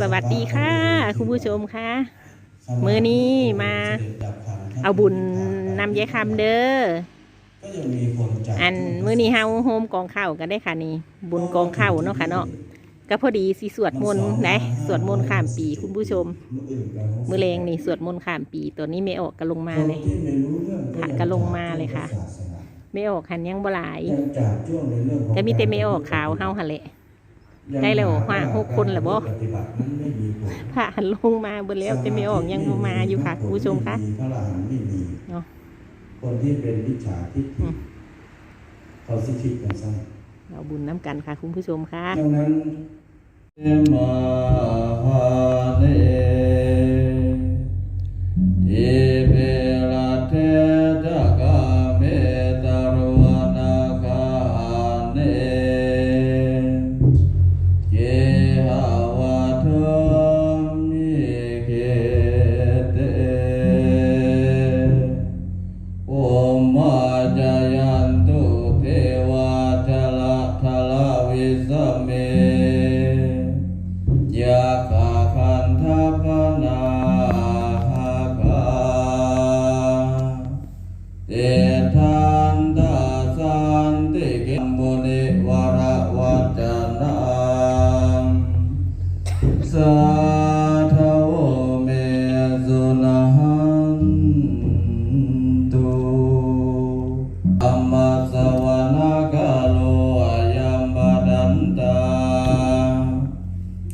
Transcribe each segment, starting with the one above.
สวัสดีค่ะ คุณผู้ชมค่ะมื้อนี้มา เอาบุญนำยายคำเด้อก็ยังมีคนจัดอันมื้อนี้เฮาโฮมกองข้าวกันได้ค่ะนี่ บุญกองข้าวเนาะค่ะเนาะก็พอดีสิสวดมนต์นะสวดมนต์ข้ามปีคุณผู้ชม มื้อแรงนี่สวดมนต์ข้ามปีตัวนี้ไม่ออกก็ลงมาเลยคนที่ไม่รู้เรื่องพระก็ลงมาเลยค่ะ ไม่ออกหันยังบ่หลายยังจัดช่วงในเรื่องของก็มีแต่ไม่ออกขาวเฮาหั่นแหละ ได้แล้วห้าหกคนแล้วบ่ปฏิบัตินั้นไม่มีผลพระหันลงมาเบิดแล้วแต่ไม่ออกยังบ่มาอยู่ค่ะคุณผู้ชมค่ะพระอรหันต์ไม่มีเนาะคนที่เป็นวิชฉาทิฏอืฐิมเขาสิทิกันซะเอาบุญน้ำกันค่ะคุณผู้ชมค่ะดังนั้นมาหาเน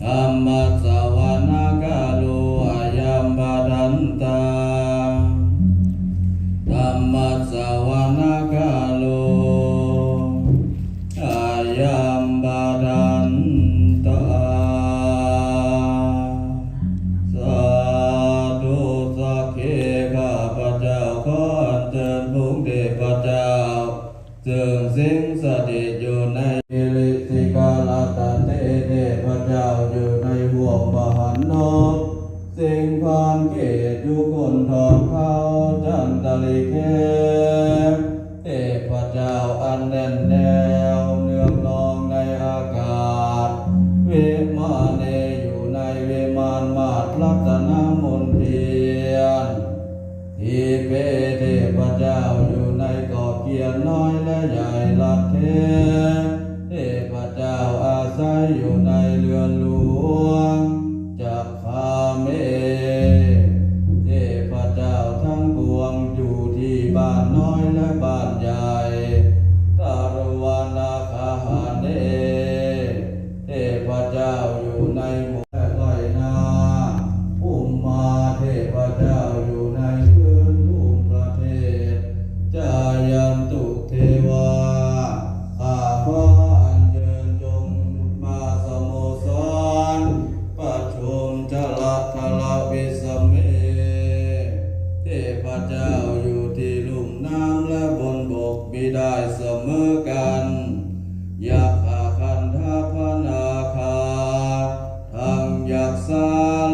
ธรรมสวนาคาโล ลิเคเทพเจ้าอันแน่นแนวเนืองนองในอากาศ เวมาเนอยู่ในเวมานมาตรลัตนมนเทียนทีเปเทพเจ้าอยู่ในเกาะเกียนน้อยและใหญ่ลัดเท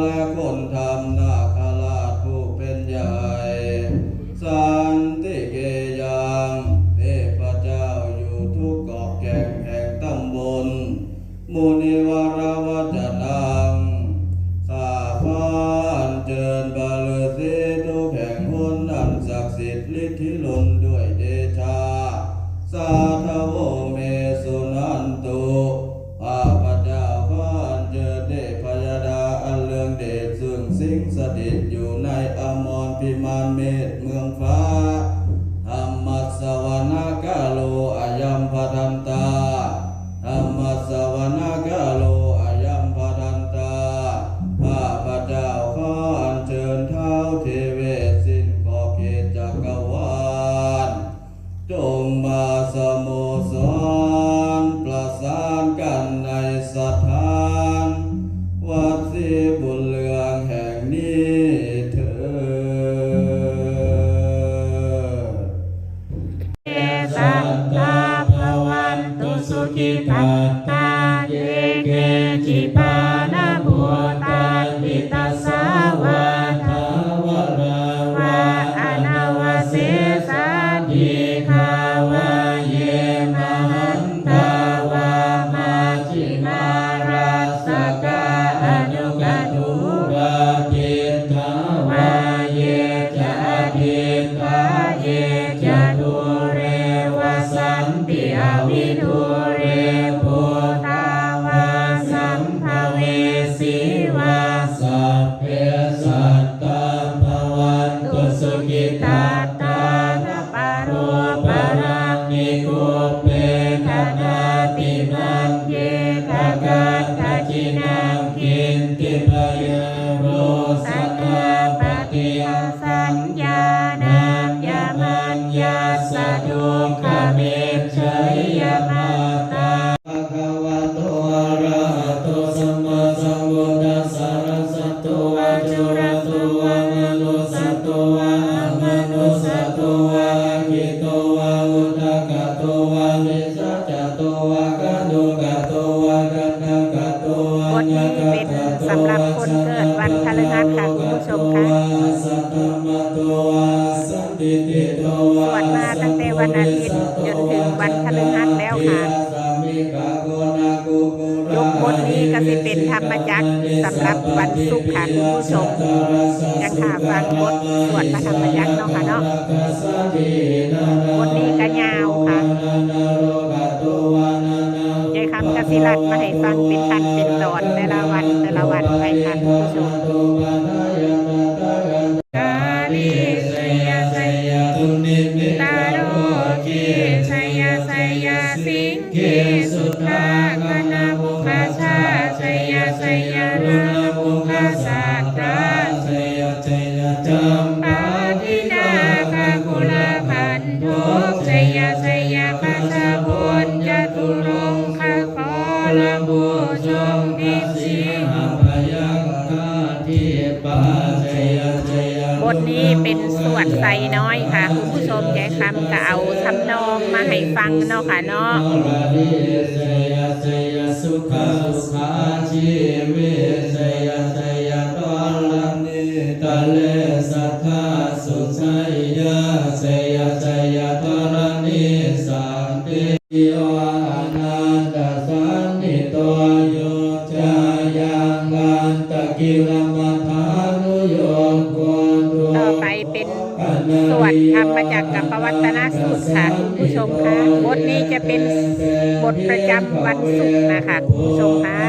และคนทำนาคาราชผู้เป็นใหญ่สันติเกยังเทพเจ้าอยู่ทุกเกาะแก่งแห่งตำบลมุนิวารวัจนังข้าพานเจิญบาลสีทุกแห่งหนนันศักดิ์สิทธิ์ฤทธิลน สโมสรประสานกันในสถาน วัดสีบุญเรืองแห่งนี้เถิดสัตตาภวันตุสุขิปัตตาเยเกจิปา as. วะอุตกะโตวะนิสัจโตวะกะโนกะโตวะกะนะกะโตวะบทนี้เป็นสำหรับคนเกิดวันพฤหัสค่ะคุณผู้ชมค่ะสวดมาตั้งแต่วันอาทิตย์จนถึงวันพฤหัสแล้วค่ะ สิเป็นธรรมจักรสำหรับวันศุกร์ค่ะคุณผู้ชมยังหาฟังบทสวดพระธรรมจักรเนาะค่ะเนาะบทนี้ก็ยาวค่ะยายคำกสิรัตมาให้ฟังเป็นขั้นเป็นตอนแต่ละวันแต่ละวันไปค่ะคุณผู้ชม นาบุคาสาตราปาทิดาคาคุลพันทุกชัยชัยคาชาบุญจตุรงคาขอละบูชงดิสิบทนี้เป็นสวดใสน้อยค่ะคุณผู้ชมยายคำก็เอาทำนองมาให้ฟังเนาะค่ะเนาะ สุขสุขาชีวิต ยะชัยจยตอ สวดธรรมจักกับปวัตนสูตรค่ะคุณผู้ชมคะบทนี้จะเป็นบทประจำวันศุกร์นะคะคุณผู้ชมคะ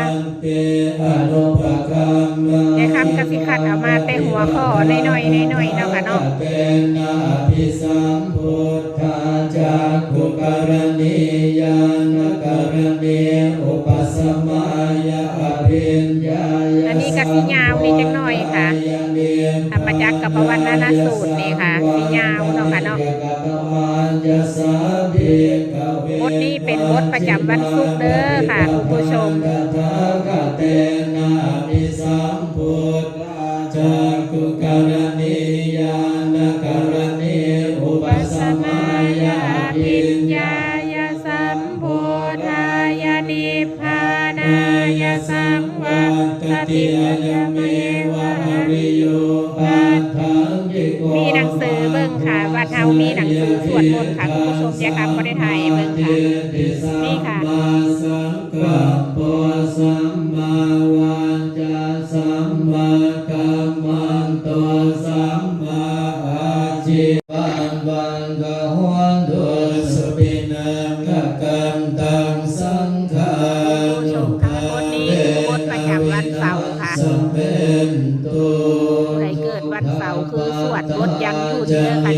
ในคำกสิขัดเอามาแต่หัวข้อน้อยๆน้อยๆเนาะค่ะเนาะอันนี้ก็สิยาวนี่จังหน่อยค่ะธรรมจักกับปวัตนสูตรนี่ค่ะ นาะค่ะเนาะบทนี้เป็นบทประจำวันศุกร์เด้อค่ะคุณผู้ชมจากุกรณียานกรณีอุปสมายาปิญญายสัมพุทธายนิพพานายสังวัตติยเมวะริโยปัตถะมีหนังสือามีหนังสือสวดมนต์ค่ะคุณผู้ชมเสียครับก็ได้ถ่ายเบิ่งค่ะ นี่ค่ะสัมมาวาจาสัมมากัมมันโตสัมมาอาชีปันบังกะหวนตุสุปินังกะกันตังสังฆาผู้ชมค่ะบทนี้คือบทประจำวันเสาร์ค่ะสัมเป็นตุผู้ใดเกิดวันเสาร์คือสวดบทยังหยุดเด้อค่ะ